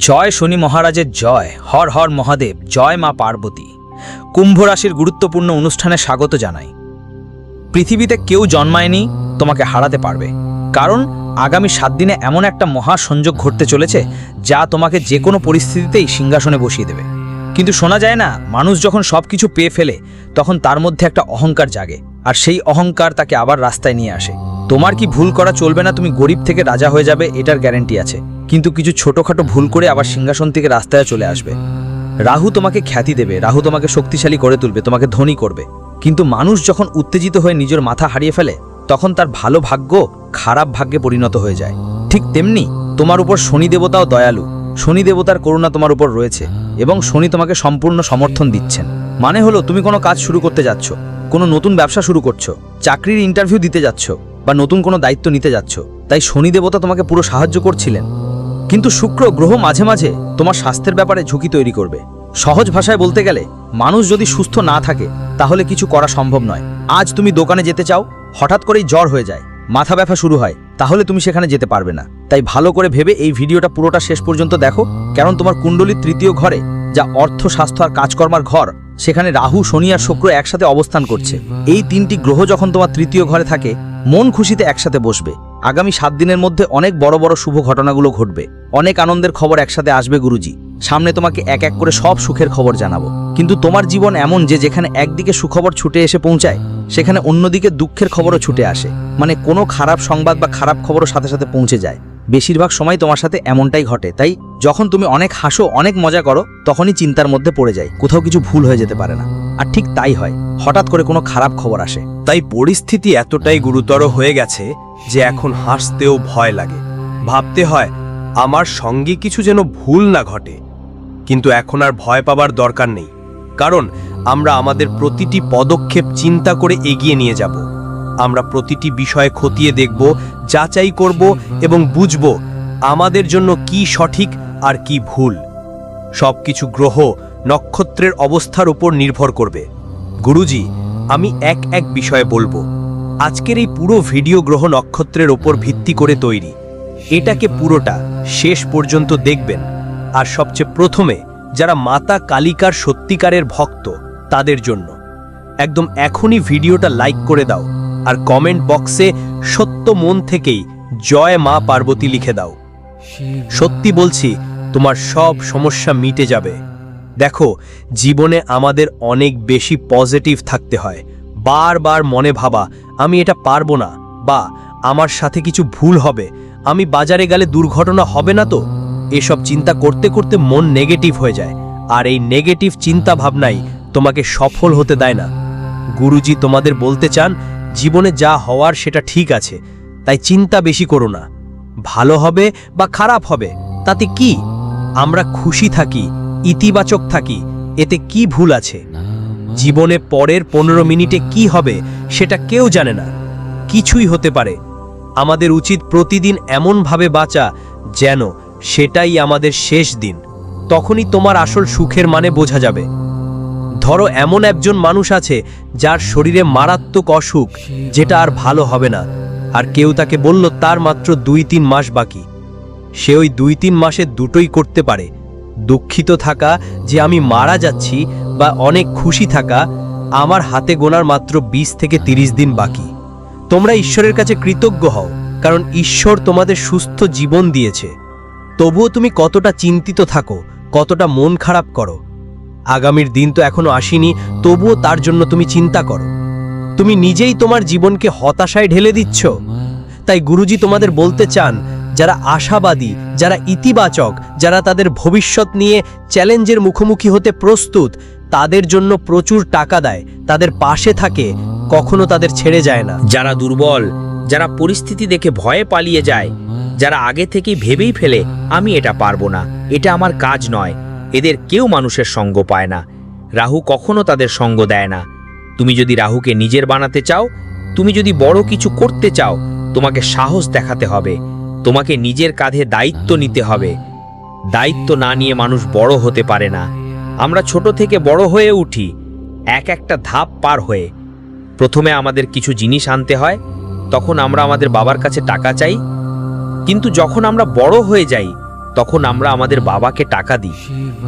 জয় শনি মহারাজের জয়, হর হর মহাদেব, জয় মা পার্বতী। কুম্ভ রাশির গুরুত্বপূর্ণ অনুষ্ঠানে স্বাগত জানাই। পৃথিবীতে কেউ জন্মায়নি, তোমাকে হারাতে পারবে। কারণ আগামী সাত দিনে এমন একটা মহা সংযোগ ঘটতে চলেছে, যা তোমাকে যে কোনো পরিস্থিতিতেই সিংহাসনে বসিয়ে দেবে। কিন্তু শোনা যায় না, মানুষ যখন সব কিছু পেয়ে ফেলে, তখন তার মধ্যে একটা অহংকার জাগে, আর সেই অহংকার তাকে আবার রাস্তায় নিয়ে আসে। তোমার কি ভুল করা চলবে না, তুমি গরিব থেকে রাজা হয়ে যাবে, এটার গ্যারেন্টি আছে। কিন্তু কিছু ছোটোখাটো ভুল করে আবার সিংহাসন থেকে রাস্তায় চলে আসবে। রাহু তোমাকে খ্যাতি দেবে, রাহু তোমাকে শক্তিশালী করে তুলবে, তোমাকে ধনী করবে। কিন্তু মানুষ যখন উত্তেজিত হয়ে নিজের মাথা হারিয়ে ফেলে, তখন তার ভালো ভাগ্য খারাপ ভাগ্যে পরিণত হয়ে যায়। ঠিক তেমনি তোমার উপর শনি দেবতাও দয়ালু। শনি দেবতার করুণা তোমার উপর রয়েছে এবং শনি তোমাকে সম্পূর্ণ সমর্থন দিচ্ছেন। মানে হলো, তুমি কোনো কাজ শুরু করতে যাচ্ছ, কোনো নতুন ব্যবসা শুরু করছ, চাকরির ইন্টারভিউ দিতে যাচ্ছ বা নতুন কোনো দায়িত্ব নিতে যাচ্ছ। তাই শনি দেবতা তোমাকে পুরো সাহায্য করছিলেন। কিন্তু শুক্র গ্রহ মাঝে মাঝে তোমার স্বাস্থ্যের ব্যাপারে ঝুঁকি তৈরি করবে। সহজ ভাষায় বলতে গেলে, মানুষ যদি সুস্থ না থাকে, তাহলে কিছু করা সম্ভব নয়। আজ তুমি দোকানে যেতে চাও, হঠাৎ করেই জ্বর হয়ে যায়, মাথা ব্যথা শুরু হয়, তাহলে তুমি সেখানে যেতে পারবে না। তাই ভালো করে ভেবে এই ভিডিওটা পুরোটা শেষ পর্যন্ত দেখো, কারণ তোমার কুণ্ডলীর তৃতীয় ঘরে যা অর্থ, স্বাস্থ্য আর কাজকর্মার ঘর, সেখানে রাহু, শনি আর শুক্র একসাথে অবস্থান করছে। এই তিনটি গ্রহ যখন তোমার তৃতীয় ঘরে থাকে, মন খুশিতে একসাথে বসবে। আগামী সাত দিনের মধ্যে অনেক বড় বড় শুভ ঘটনাগুলো ঘটবে। অনেক আনন্দের খবর একসাথে আসবে গুরুজি। সামনে তোমাকে এক এক করে সব সুখের খবর জানাব। কিন্তু তোমার জীবন এমন যে যেখানে একদিকে সুখবর ছুটে এসে পৌঁছায়, সেখানে অন্যদিকে দুঃখের খবরও ছুটে আসে। মানে কোনো খারাপ সংবাদ বা খারাপ খবরও সাথে সাথে পৌঁছে যায়। বেশিরভাগ সময় তোমার সাথে এমনটাই ঘটে। তাই যখন তুমি অনেক হাসো, অনেক মজা করো, তখনই চিন্তার মধ্যে পড়ে যায়। কোথাও কিছু ভুল হয়ে যেতে পারে না। আর ঠিক তাই হয়। হঠাৎ করে কোনো খারাপ খবর আসে। তাই পরিস্থিতি এতটাই গুরুতর হয়ে গেছে যে এখন হাসতেও ভয় লাগে। ভাবতে হয়, আমার সঙ্গে কিছু যেন ভুল না ঘটে। কিন্তু এখন আর ভয় পাবার দরকার নেই। কারণ, আমরা আমাদের প্রতিটি পদক্ষেপ চিন্তা করে এগিয়ে নিয়ে যাব। আমরা প্রতিটি বিষয়ে খতিয়ে দেখব, যাচাই করব এবং বুঝব আমাদের জন্য কি সঠিক আর কি ভুল। সবকিছু গ্রহ নক্ষত্রের অবস্থার উপর নির্ভর করবে। গুরুজি, আমি এক এক বিষয়ে বলব। আজকের এই পুরো ভিডিও গ্রহ নক্ষত্রের ওপর ভিত্তি করে তৈরি। এটাকে পুরোটা শেষ পর্যন্ত দেখবেন। আর সবচেয়ে প্রথমে যারা মাতা কালিকার সত্যিকারের ভক্ত, তাদের জন্য। একদম এখনই ভিডিওটা লাইক করে দাও আর কমেন্ট বক্সে সত্য মন থেকেই জয় মা পার্বতী লিখে দাও। সত্যি বলছি, তোমার সব সমস্যা মিটে যাবে। দেখো, জীবনে আমাদের অনেক বেশি পজিটিভ থাকতে হয়। বারবার মনে ভাবা, আমি এটা পারব না, বা আমার সাথে কিছু ভুল হবে, আমি বাজারে গেলে দুর্ঘটনা হবে না তো? এসব চিন্তা করতে করতে মন নেগেটিভ হয়ে যায়, আর এই নেগেটিভ চিন্তা ভাবনাই তোমাকে সফল হতে দেয় না। গুরুজি তোমাদের বলতে চান, জীবনে যা হওয়ার সেটা ঠিক আছে, তাই চিন্তা বেশি করো না। ভালো হবে বা খারাপ হবে, তাতে কি? আমরা খুশি থাকি, ইতিবাচক থাকি, এতে কি ভুল আছে? জীবনে পরের পনেরো মিনিটে কি হবে সেটা কেউ জানে না। কিছুই হতে পারে। আমাদের উচিত প্রতিদিন এমনভাবে বাঁচা যেন সেটাই আমাদের শেষ দিন। তখনই তোমার আসল সুখের মানে বোঝা যাবে। ধরো এমন একজন মানুষ আছে যার শরীরে মারাত্মক অসুখ যেটা আর ভালো হবে না। আর কেউ তাকে বলল, তার মাত্র দুই তিন মাস বাকি। সে ওই দুই তিন মাসে দুটোই করতে পারে। দুঃখিত থাকা যে আমি মারা যাচ্ছি বা অনেক খুশি থাকা আমার হাতে গোনার মাত্র ২০ থেকে ৩০ দিন বাকি। তোমরা ঈশ্বরের কাছে কৃতজ্ঞ হও, কারণ ঈশ্বর তোমাদের সুস্থ জীবন দিয়েছে। তবুও তুমি কতটা চিন্তিত থাকো, কতটা মন খারাপ করো। আগামীর দিন তো এখনও আসেনি, তবুও তার জন্য তুমি চিন্তা করো। তুমি নিজেই তোমার জীবনকে হতাশায় ঢেলে দিচ্ছ। তাই গুরুজি তোমাদের বলতে চান, যারা আশাবাদী, যারা ইতিবাচক, যারা তাদের ভবিষ্যৎ নিয়ে চ্যালেঞ্জের মুখোমুখি হতে প্রস্তুত তাদের জন্য প্রচুর টাকা দেয়, তাদের পাশে থাকে, কখনো তাদের ছেড়ে যায় না। যারা দুর্বল, যারা পরিস্থিতি দেখে ভয়ে পালিয়ে যায়, যারা আগে থেকেই ভেবেই ফেলে, আমি এটা পারব না, এটা আমার কাজ নয়, এদের কেউ মানুষের সঙ্গ পায় না, রাহু কখনো তাদের সঙ্গ দেয় না। তুমি যদি রাহুকে নিজের বানাতে চাও, তুমি যদি বড় কিছু করতে চাও, তোমাকে সাহস দেখাতে হবে, তোমাকে নিজের কাঁধে দায়িত্ব নিতে হবে। দায়িত্ব না নিয়ে মানুষ বড় হতে পারে না। আমরা ছোট থেকে বড় হয়ে উঠি, এক একটা ধাপ পার হয়ে। প্রথমে আমাদের কিছু জিনিস আনতে হয়, তখন আমরা আমাদের বাবার কাছে টাকা চাই। কিন্তু যখন আমরা বড় হয়ে যাই, তখন আমরা আমাদের বাবাকে টাকা দিই।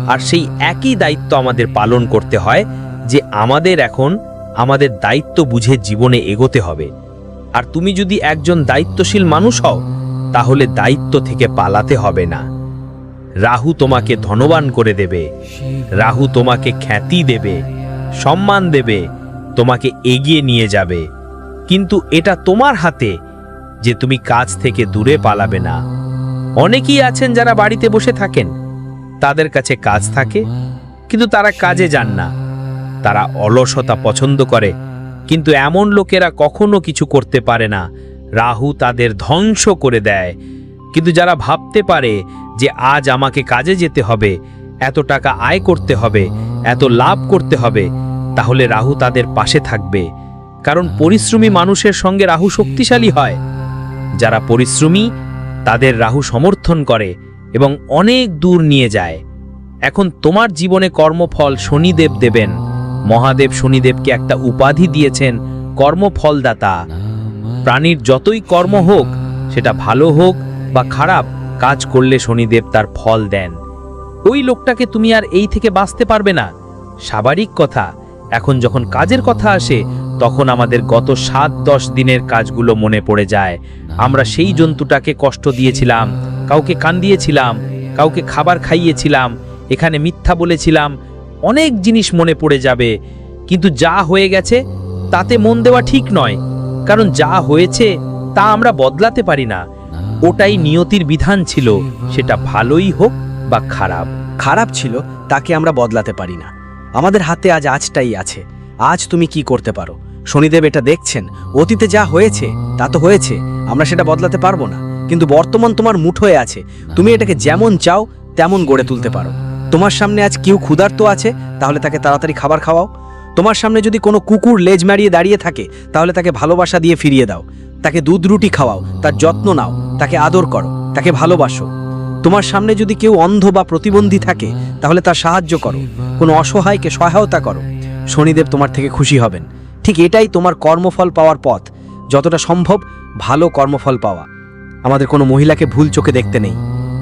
আর সেই একই দায়িত্ব আমাদের পালন করতে হয়, যে আমাদের এখন আমাদের দায়িত্ব বুঝে জীবনে এগোতে হবে। আর তুমি যদি একজন দায়িত্বশীল মানুষ হও, তাহলে দায়িত্ব থেকে পালাতে হবে না। রাহু তোমাকে ধনবান করে দেবে। রাহু তোমাকে খ্যাতি দেবে, সম্মান দেবে, তোমাকে এগিয়ে নিয়ে যাবে। কিন্তু এটা তোমার হাতে, যে তুমি কাজ থেকে দূরে পালাবে না। অনেকেই আছেন যারা বাড়িতে বসে থাকেন। তাদের কাছে কাজ থাকে, কিন্তু তারা কাজে যান না। তারা অলসতা পছন্দ করে, কিন্তু এমন লোকেরা কখনো কিছু করতে পারে না। রাহু তাদের ধ্বংস করে দেয়। কিন্তু যারা ভাবতে পারে যে আজ আমাকে কাজে যেতে হবে, এত টাকা আয় করতে হবে, এত লাভ করতে হবে, তাহলে রাহু তাদের পাশে থাকবে। কারণ পরিশ্রমী মানুষের সঙ্গে রাহু শক্তিশালী হয়। যারা পরিশ্রমী, তাদের রাহু সমর্থন করে এবং অনেক দূর নিয়ে যায়। এখন তোমার জীবনে কর্মফল শনিদেব দেবেন। মহাদেব শনিদেবকে একটা উপাধি দিয়েছেন কর্মফলদাতা। প্রাণীর যতই কর্ম হোক, সেটা ভালো হোক বা খারাপ কাজ করলে শনিদেব তার ফল দেন। ওই লোকটাকে তুমি আর এই থেকে বাঁচতে পারবে না। স্বাভাবিক কথা, এখন যখন কাজের কথা আসে, তখন আমাদের গত সাত দশ দিনের কাজগুলো মনে পড়ে যায়। আমরা সেই জন্তুটাকে কষ্ট দিয়েছিলাম, কাউকে কান্দিয়েছিলাম, কাউকে খাবার খাইয়েছিলাম, এখানে মিথ্যা বলেছিলাম, অনেক জিনিস মনে পড়ে যাবে। কিন্তু যা হয়ে গেছে, তাতে মন দেওয়া ঠিক নয়, কারণ যা হয়েছে, তা আমরা বদলাতে পারি না। ওটাই নিয়তির বিধান ছিল, সেটা ভালোই হোক বা খারাপ। খারাপ ছিল, তাকে আমরা বদলাতে পারি না। আমাদের হাতে আজ আজটাই আছে। আজ তুমি কি করতে পারো? শনিদেব এটা দেখছেন, অতীতে যা হয়েছে, তা তো হয়েছে, আমরা সেটা বদলাতে পারব না। কিন্তু বর্তমান তোমার মুঠোয় আছে, তুমি এটাকে যেমন চাও, তেমন গড়ে তুলতে পারো। তোমার সামনে আজ কেউ ক্ষুধার্ত আছে, তাহলে তাকে তাড়াতাড়ি খাবার খাওয়াও। তোমার সামনে যদি কোনো কুকুর লেজ মারিয়ে দাঁড়িয়ে থাকে, তাহলে তাকে ভালোবাসা দিয়ে ফিরিয়ে দাও। তাকে দুধ রুটি খাওয়াও, তার যত্ন নাও, তাকে আদর করো, তাকে ভালোবাসো। তোমার সামনে যদি কেউ অন্ধ বা প্রতিবন্ধী থাকে, তাহলে তার সাহায্য করো, কোনো অসহায়কে সহায়তা করো। শনিদেব তোমার থেকে খুশি হবেন। ঠিক এটাই তোমার কর্মফল পাওয়ার পথ। যতটা সম্ভব ভালো কর্মফল পাওয়া। আমাদের কোনো মহিলাকে ভুল চোখে দেখতে নেই।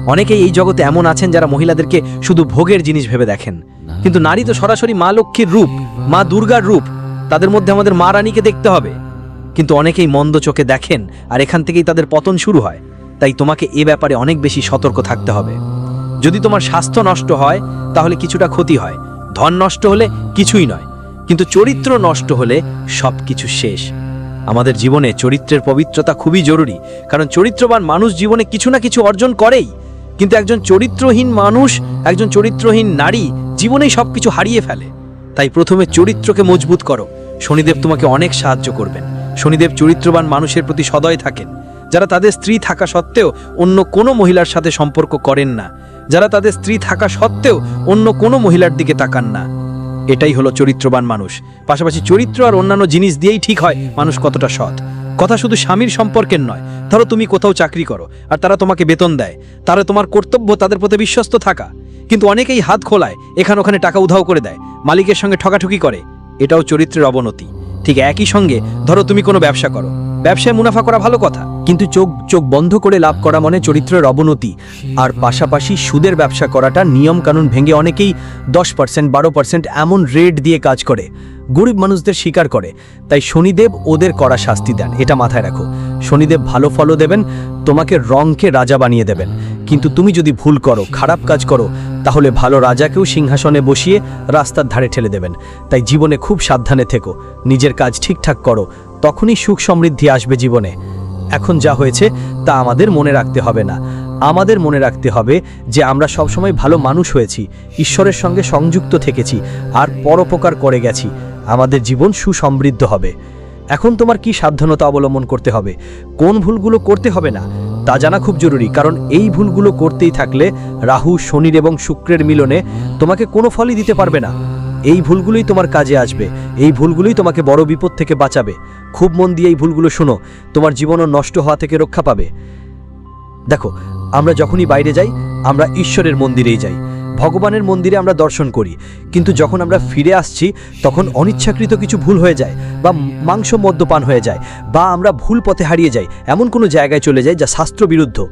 অনেকেই এই জগতে এমন আছেন যারা মহিলাদেরকে শুধু ভোগের জিনিস ভেবে দেখেন। কিন্তু নারী তো সরাসরি মা লক্ষ্মীর রূপ, মা দুর্গার রূপ। তাদের মধ্যে আমাদের মা রানীকে দেখতে হবে। কিন্তু অনেকেই মন্দ চোখে দেখেন আর এখান থেকেই তাদের পতন শুরু হয়। তাই তোমাকে এ ব্যাপারে অনেক বেশি সতর্ক থাকতে হবে। যদি তোমার স্বাস্থ্য নষ্ট হয়, তাহলে কিছুটা ক্ষতি হয়। ধন নষ্ট হলে কিছুই নয়। কিন্তু চরিত্র নষ্ট হলে সব কিছু শেষ। আমাদের জীবনে চরিত্রের পবিত্রতা খুবই জরুরি, কারণ চরিত্রবান মানুষ জীবনে কিছু না কিছু অর্জন করেই। কিন্তু একজন চরিত্রহীন মানুষ, একজন চরিত্রহীন নারী জীবনেই সব কিছু হারিয়ে ফেলে। তাই প্রথমে চরিত্রকে মজবুত করো। শনিদেব তোমাকে অনেক সাহায্য করবেন। শনিদেব চরিত্রবান মানুষের প্রতি সদয় থাকেন। যারা তাদের স্ত্রী থাকা সত্ত্বেও অন্য কোনো মহিলার সাথে সম্পর্ক করেন না। যারা তাদের স্ত্রী থাকা সত্ত্বেও অন্য কোনো মহিলার দিকে তাকান না। এটাই হলো চরিত্রবান মানুষ। পাশাপাশি চরিত্র আর অন্যান্য জিনিস দিয়েই ঠিক হয় মানুষ কতটা সৎ। কথা শুধু স্বামীর সম্পর্কের নয়, ধরো তুমি কোথাও চাকরি করো আর তারা তোমাকে বেতন দেয়। তারা তোমার কর্তব্য তাদের প্রতি বিশ্বস্ত থাকা। কিন্তু অনেকেই হাত খোলায়, এখানে ওখানে টাকা উধাও করে দেয়, মালিকের সঙ্গে ঠকাঠকি করে। এটাও চরিত্রের অবনতি। ঠিক একই সঙ্গে ধরো তুমি কোনো ব্যবসা করো। ব্যবসায় মুনাফা করা ভালো কথা, কিন্তু চোখ চোখ বন্ধ করে লাভ করা মানে চরিত্রের অবনতি। আর পাশাপাশি সুদের ব্যবসা করাটা নিয়ম কানুন ভেঙে অনেকেই দশ পার্সেন্ট বারো পার্সেন্ট এমন রেট দিয়ে কাজ করে। গরিব মানুষদের স্বীকার করে। তাই শনিদেব ওদের করা শাস্তি দেন, এটা মাথায় রাখো। শনিদেব ভালো ফলও দেবেন, তোমাকে রংকে রাজা বানিয়ে দেবেন। কিন্তু তুমি যদি ভুল করো, খারাপ কাজ করো তাহলে ভালো রাজাকেও সিংহাসনে বসিয়ে রাস্তার ধারে ঠেলে দেবেন। তাই জীবনে খুব সাবধানে থেকো, নিজের কাজ ঠিকঠাক করো, তখনই সুখ সমৃদ্ধি আসবে জীবনে। এখন যা হয়েছে, তা আমাদের মনে রাখতে হবে না। আমাদের মনে রাখতে হবে যে আমরা সবসময় ভালো মানুষ হয়েছি, ঈশ্বরের সঙ্গে সংযুক্ত থেকেছি, আর পরোপকার করে গেছি। আমাদের জীবন সুসমৃদ্ধ হবে। এখন তোমার কি সাবধানতা অবলম্বন করতে হবে? কোন ভুলগুলো করতে হবে না? তা জানা খুব জরুরি, কারণ এই ভুলগুলো করতেই থাকলে রাহু, শনির এবং শুক্রের মিলনে তোমাকে কোনো ফলই দিতে পারবে না। এই ভুলগুলোই তোমার কাজে আসবে, এই ভুলগুলোই তোমাকে বড় বিপদ থেকে বাঁচাবে। খুব মন দিয়ে এই ভুলগুলো শোনো, তোমার জীবনও নষ্ট হওয়া থেকে রক্ষা পাবে। দেখো, আমরা যখনই বাইরে যাই, আমরা ঈশ্বরের মন্দিরেই যাই। ভগবানের মন্দিরে আমরা দর্শন করি। কিন্তু যখন আমরা ফিরে আসছি, তখন অনিচ্ছাকৃত কিছু ভুল হয়ে যায় বা মাংস মদ্যপান হয়ে যায় বা আমরা ভুল পথে হারিয়ে যাই। এমন কোনো জায়গায় চলে যাই যা শাস্ত্র বিরুদ্ধ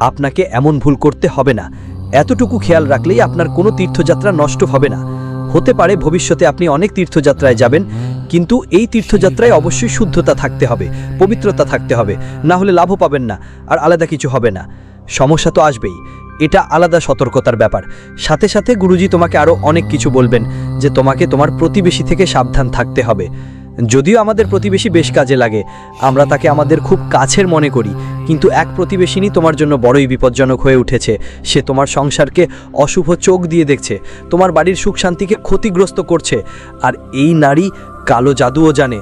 আপনাকে এমন ভুল করতে হবে না। এতটুকু খেয়াল রাখলেই আপনার কোনো তীর্থযাত্রা নষ্ট হবে না। হতে পারে ভবিষ্যতে আপনি অনেক তীর্থযাত্রায় যাবেন, কিন্তু এই তীর্থযাত্রায় অবশ্যই শুদ্ধতা থাকতে হবে, পবিত্রতা থাকতে হবে। না হলে লাভও পাবেন না, আর আলাদা কিছু হবে না। সমস্যা তো আসবেই। এটা আলাদা সতর্কতার ব্যাপার। সাথে সাথে গুরুজি তোমাকে আরও অনেক কিছু বলবেন যে তোমাকে তোমার প্রতিবেশী থেকে সাবধান থাকতে হবে। যদিও আমাদের প্রতিবেশী বেশ কাজে লাগে, আমরা তাকে আমাদের খুব কাছের মনে করি, কিন্তু এক প্রতিবেশিনী তোমার জন্য বড়ই বিপজ্জনক হয়ে উঠেছে। সে তোমার সংসারকে অশুভ চোখ দিয়ে দেখছে, তোমার বাড়ির সুখ শান্তিকে ক্ষতিগ্রস্ত করছে, আর এই নারী কালো জাদুও জানে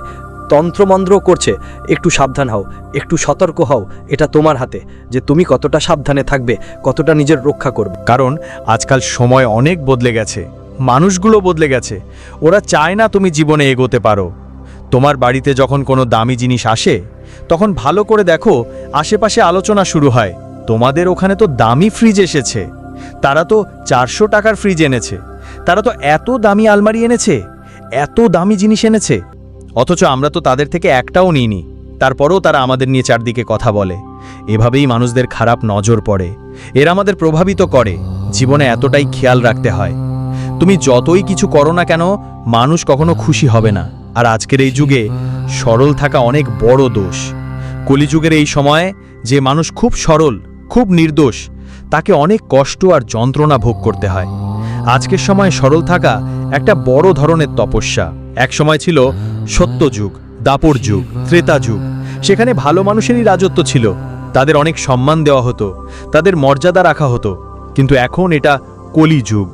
তন্ত্রমন্ত্র করছে, একটু সাবধান হও, একটু সতর্ক হও, এটা তোমার হাতে, যে তুমি কতটা সাবধানে থাকবে, কতটা নিজের রক্ষা করবে। কারণ আজকাল সময় অনেক বদলে গেছে, মানুষগুলো বদলে গেছে, ওরা চায় না তুমি জীবনে এগোতে পারো। তোমার বাড়িতে যখন কোনো দামি জিনিস আসে, তখন ভালো করে দেখো, আশেপাশে আলোচনা শুরু হয়, তোমাদের ওখানে তো দামি ফ্রিজ এসেছে, তারা তো চারশো টাকার ফ্রিজ এনেছে, তারা তো এত দামি আলমারি এনেছে, এত দামি জিনিস এনেছে। অথচ আমরা তো তাদের থেকে একটাও নিইনি। তারপরেও তারা আমাদের নিয়ে চারদিকে কথা বলে। এভাবেই মানুষদের খারাপ নজর পড়ে। এরা আমাদের প্রভাবিত করে। জীবনে এতটাই খেয়াল রাখতে হয়। তুমি যতই কিছু করো না কেন, মানুষ কখনো খুশি হবে না। আর আজকের এই যুগে সরল থাকা অনেক বড় দোষ। কলিযুগের এই সময়ে যে মানুষ খুব সরল, খুব নির্দোষ, তাকে অনেক কষ্ট আর যন্ত্রণা ভোগ করতে হয়। আজকের সময় সরল থাকা একটা বড় ধরনের তপস্যা। এক সময় ছিল সত্যযুগ দাপর যুগ, ত্রেতা যুগ। সেখানে ভালো মানুষেরই রাজত্ব ছিল। তাদের অনেক সম্মান দেওয়া হতো, তাদের মর্যাদা রাখা হতো। কিন্তু এখন এটা কলিযুগ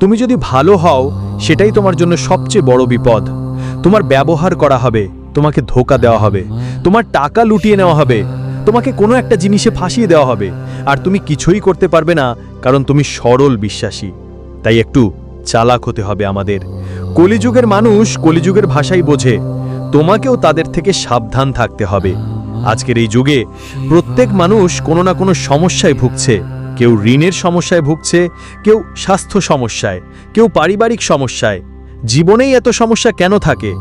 তুমি যদি ভালো হও, সেটাই তোমার জন্য সবচেয়ে বড় বিপদ। তোমার ব্যবহার করা হবে, তোমাকে ধোকা দেওয়া হবে, তোমার টাকা লুটিয়ে নেওয়া হবে, তোমাকে কোনো একটা জিনিসে ফাঁসিয়ে দেওয়া হবে। আর তুমি কিছুই করতে পারবে না, কারণ তুমি সরল বিশ্বাসী। তাই একটু চালাক হতে হবে আমাদের। কলিযুগের মানুষ কলিযুগের ভাষাই বোঝে। তোমাকেও তাদের থেকে সাবধান থাকতে হবে। আজকের এই যুগে প্রত্যেক মানুষ কোনো না কোনো সমস্যায় ভুগছে। কেউ ঋণের সমস্যায় ভুগছে, কেউ স্বাস্থ্য সমস্যায়, কেউ পারিবারিক সমস্যায়। জীবনেই এত সমস্যা কেন থাকে?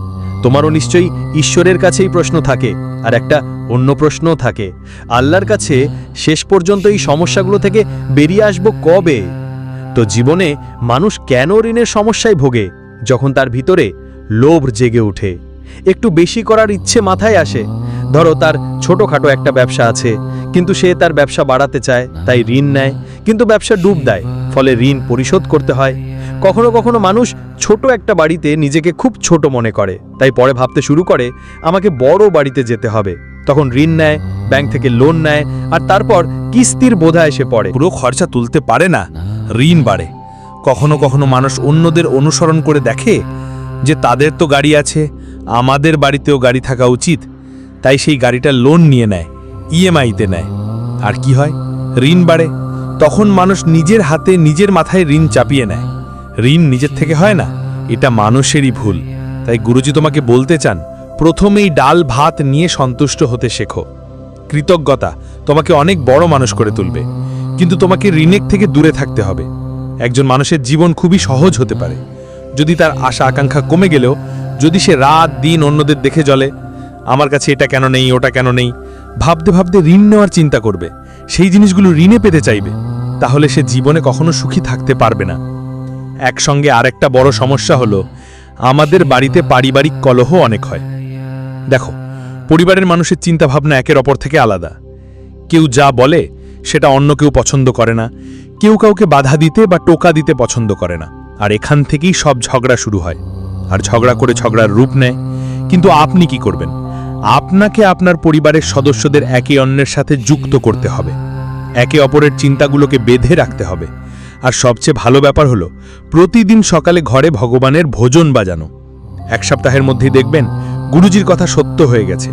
তোমারও নিশ্চয়ই ঈশ্বরের কাছেই প্রশ্ন থাকে, আর একটা অন্য প্রশ্নও থাকে। আল্লাহর কাছে শেষ পর্যন্ত এই সমস্যাগুলো থেকে বেরিয়ে আসব কবে? তো জীবনে মানুষ কেন ঋণের সমস্যায় ভোগে যখন তার ভিতরে লোভ জেগে ওঠে? একটু বেশি করার ইচ্ছে মাথায় আসে। ধরো তার ছোটখাটো একটা ব্যবসা আছে, কিন্তু সে তার ব্যবসা বাড়াতে চায়, তাই ঋণ নেয়, কিন্তু ব্যবসা ডুব দেয়, ফলে ঋণ পরিশোধ করতে হয়। কখনো কখনো মানুষ ছোট একটা বাড়িতে নিজেকে খুব ছোট মনে করে, তাই পরে ভাবতে শুরু করে, আমাকে বড় বাড়িতে যেতে হবে। তখন ঋণ নেয়, ব্যাংক থেকে লোন নেয়, আর তারপর কিস্তির বোঝা এসে পড়ে। পুরো খরচা তুলতে পারে না। ঋণ বাড়ে। কখনো কখনো মানুষ অন্যদের অনুসরণ করে দেখে যে তাদের তো গাড়ি আছে, আমাদের বাড়িতেও গাড়ি থাকা উচিত, তাই সেই গাড়িটা লোন নিয়ে নেয় ইএমআইতে নেয়। আর কি হয়? ঋণ বাড়ে। তখন মানুষ নিজের হাতে নিজের মাথায় ঋণ চাপিয়ে নেয়। ঋণ নিজের থেকে হয় না, এটা মানুষেরই ভুল। তাই গুরুজি তোমাকে বলতে চান, প্রথমেই ডাল ভাত নিয়ে সন্তুষ্ট হতে শেখো। কৃতজ্ঞতা তোমাকে অনেক বড় মানুষ করে তুলবে। কিন্তু তোমাকে ঋণের থেকে দূরে থাকতে হবে। একজন মানুষের জীবন খুবই সহজ হতে পারে। যদি তার আশা আকাঙ্ক্ষা কমে গেলেও, যদি সে রাত, দিন অন্যদের দেখে চলে আমার কাছে এটা কেন নেই, ওটা কেন নেই? ভাবতে ভাবতে ঋণ নেওয়ার চিন্তা করবে। সেই জিনিসগুলো ঋণে পেতে চাইবে। তাহলে সে জীবনে কখনো সুখী থাকতে পারবে না। একসঙ্গে আরেকটা বড় সমস্যা হলো, আমাদের বাড়িতে পারিবারিক কলহ অনেক হয়। দেখো, পরিবারের মানুষের চিন্তাভাবনা একের অপর থেকে আলাদা। কেউ যা বলে সেটা অন্য কেউ পছন্দ করে না। কেউ কাউকে বাধা দিতে বা টোকা দিতে পছন্দ করে না। আর এখান থেকেই সব ঝগড়া শুরু হয়। আর ঝগড়া করে ঝগড়ার রূপ নেয়। কিন্তু আপনি কি করবেন? আপনাকে আপনার পরিবারের সদস্যদের একে অন্যের সাথে যুক্ত করতে হবে। একে অপরের চিন্তাগুলোকে বেঁধে রাখতে হবে। আর সবচেয়ে ভালো ব্যাপার হলো, প্রতিদিন সকালে ঘরে ভগবানের ভোজন বাজানো। এক সপ্তাহের মধ্যেই দেখবেন, গুরুজির কথা সত্য হয়ে গেছে।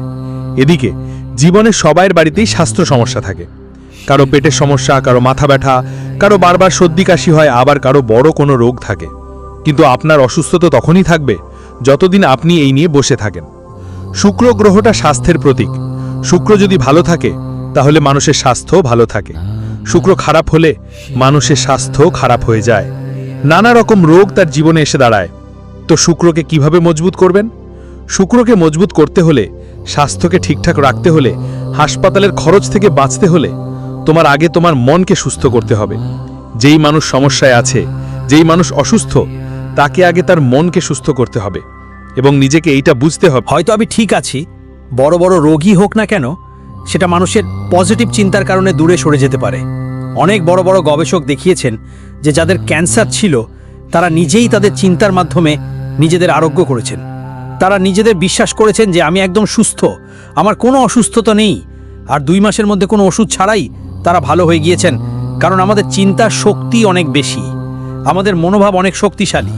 এদিকে, জীবনে সবাইয়ের বাড়িতেই স্বাস্থ্য সমস্যা থাকে। কারও পেটের সমস্যা, কারও মাথা ব্যথা, কারও বারবার সর্দি কাশি হয়, আবার কারও বড় কোনো রোগ থাকে। কিন্তু আপনার অসুস্থতা তখনই থাকবে, যতদিন আপনি এই নিয়ে বসে থাকেন। শুক্র গ্রহটা স্বাস্থ্যের প্রতীক। শুক্র যদি ভালো থাকে, তাহলে মানুষের স্বাস্থ্যও ভালো থাকে। শুক্র খারাপ হলে মানুষের স্বাস্থ্য খারাপ হয়ে যায়। নানা রকম রোগ তার জীবনে এসে দাঁড়ায়। তো শুক্রকে কীভাবে মজবুত করবেন? শুক্রকে মজবুত করতে হলে, স্বাস্থ্যকে ঠিকঠাক রাখতে হলে, হাসপাতালের খরচ থেকে বাঁচতে হলে তোমার আগে তোমার মনকে সুস্থ করতে হবে। যেই মানুষ সমস্যায় আছে, যেই মানুষ অসুস্থ, তাকে আগে তার মনকে সুস্থ করতে হবে এবং নিজেকে এইটা বুঝতে হবে। হয়তো আমি ঠিক আছি, বড় বড় রোগী হোক না কেন, সেটা মানুষের পজিটিভ চিন্তার কারণে দূরে সরে যেতে পারে। অনেক বড় বড় গবেষক দেখিয়েছেন যে যাদের ক্যান্সার ছিল, তারা নিজেই তাদের চিন্তার মাধ্যমে নিজেদের আরোগ্য করেছেন। তারা নিজেদের বিশ্বাস করেছেন যে আমি একদম সুস্থ, আমার কোনো অসুস্থতা নেই, আর দুই মাসের মধ্যে কোনো ওষুধ ছাড়াই তারা ভালো হয়ে গিয়েছেন, কারণ আমাদের চিন্তার শক্তি অনেক বেশি। আমাদের মনোভাব অনেক শক্তিশালী।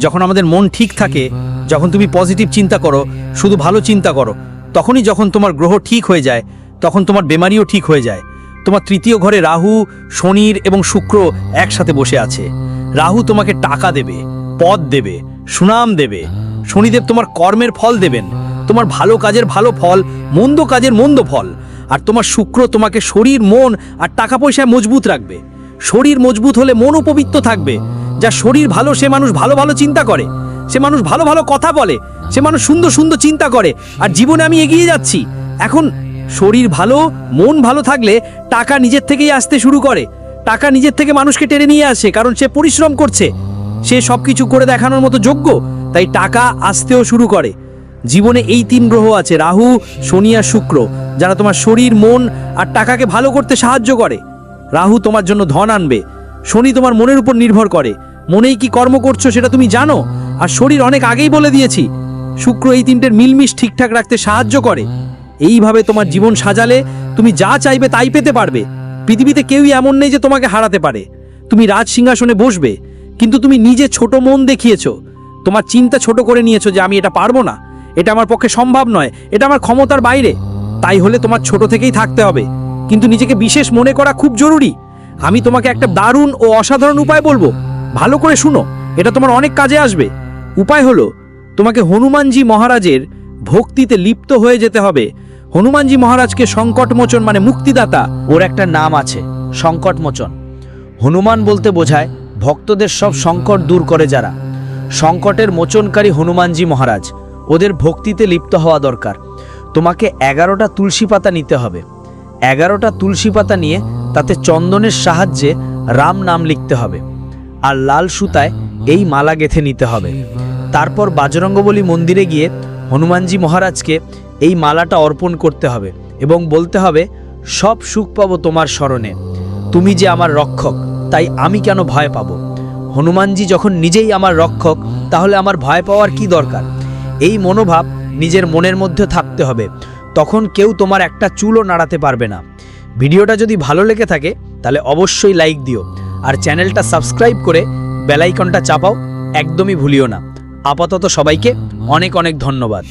যখন আমাদের মন ঠিক থাকে, যখন তুমি পজিটিভ চিন্তা করো, শুধু ভালো চিন্তা করো, তখনই যখন তোমার গ্রহ ঠিক হয়ে যায়, তখন তোমার বেমারিও ঠিক হয়ে যায়। তোমার তৃতীয় ঘরে রাহু, শনির এবং শুক্র একসাথে বসে আছে। রাহু তোমাকে টাকা দেবে, পদ দেবে, সুনাম দেবে। শনিদেব তোমার কর্মের ফল দেবেন। তোমার ভালো কাজের ভালো ফল, মন্দ কাজের মন্দ ফল। আর তোমার শুক্র তোমাকে শরীর, মন আর টাকা পয়সায় মজবুত রাখবে। শরীর মজবুত হলে মনও পবিত্র থাকবে। যা শরীর ভালো, সে মানুষ ভালো ভালো চিন্তা করে। সে মানুষ ভালো ভালো কথা বলে। সে মানুষ সুন্দর সুন্দর চিন্তা করে। আর জীবনে আমি এগিয়ে যাচ্ছি। এখন শরীর ভালো, মন ভালো থাকলে টাকা নিজের থেকেই আসতে শুরু করে। টাকা নিজের থেকে মানুষকে টেনে নিয়ে আসে, কারণ সে পরিশ্রম করছে। সে সব কিছু করে দেখানোর মতো যোগ্য, তাই টাকা আসতেও শুরু করে। জীবনে এই তিন গ্রহ আছে, রাহু, শনি আর শুক্র, যারা তোমার শরীর, মন আর টাকাকে ভালো করতে সাহায্য করে। রাহু তোমার জন্য ধন আনবে, শনি তোমার মনের উপর নির্ভর করে। মনেই কি কর্ম করছ সেটা তুমি জানো? আর শরীর অনেক আগেই বলে দিয়েছি, শুক্র এই তিনটের মিলমিশ ঠিকঠাক রাখতে সাহায্য করে। এইভাবে তোমার জীবন সাজালে, তুমি যা চাইবে তাই পেতে পারবে। পৃথিবীতে কেউই এমন নেই যে তোমাকে হারাতে পারে। তুমি রাজ সিংহাসনে বসবে, কিন্তু তুমি নিজে ছোট মন দেখিয়েছো। তোমার চিন্তা ছোট করে নিয়েছো যে আমি এটা পারব না। এটা আমার পক্ষে সম্ভব নয়, এটা আমার ক্ষমতার বাইরে। তাই হলে তোমার ছোট থেকেই থাকতে হবে। কিন্তু নিজেকে বিশেষ মনে করা খুব জরুরি। আমি তোমাকে একটা দারুণ ও অসাধারণ উপায় বলব। ভালো করে শুনো, এটা তোমার অনেক কাজে আসবে। উপায় হলো, তোমাকে হনুমানজি মহারাজের ভক্তিতে লিপ্ত হয়ে যেতে হবে। হনুমানজি মহারাজকে সংকটমোচন মানে মুক্তিদাতা, ওর একটা নাম আছে, সংকটমোচন। হনুমান বলতে বোঝায়, ভক্তদের সব সংকট দূর করে যারা। সংকটের মোচনকারী হনুমানজি মহারাজ। ওদের ভক্তিতে লিপ্ত হওয়া দরকার। তোমাকে এগারোটা তুলসী পাতা নিতে হবে। এগারোটা তুলসী পাতা নিয়ে তাতে চন্দনের সাহায্যে রাম নাম লিখতে হবে। আর লাল সুতায় এই মালা গেথে নিতে হবে। তারপর বাজরঙ্গবলী মন্দিরে গিয়ে হনুমানজি মহারাজকে এই মালাটা অর্পণ করতে হবে এবং বলতে হবে, সব সুখ পাবো তোমার স্মরণে। তুমি যে আমার রক্ষক, তাই আমি কেন ভয় পাবো? হনুমানজি যখন নিজেই আমার রক্ষক, তাহলে আমার ভয় পাওয়ার কি দরকার? এই মনোভাব নিজের মনের মধ্যে থাকতে হবে। তখন কেউ তোমার একটা চুলও নাড়াতে পারবে না। ভিডিওটা যদি ভালো লেগে থাকে, তাহলে অবশ্যই লাইক দিও। আর চ্যানেলটা সাবস্ক্রাইব করে বেলাইকনটা চাপাও, একদমই ভুলিও না। আপাতত সবাইকে অনেক অনেক ধন্যবাদ।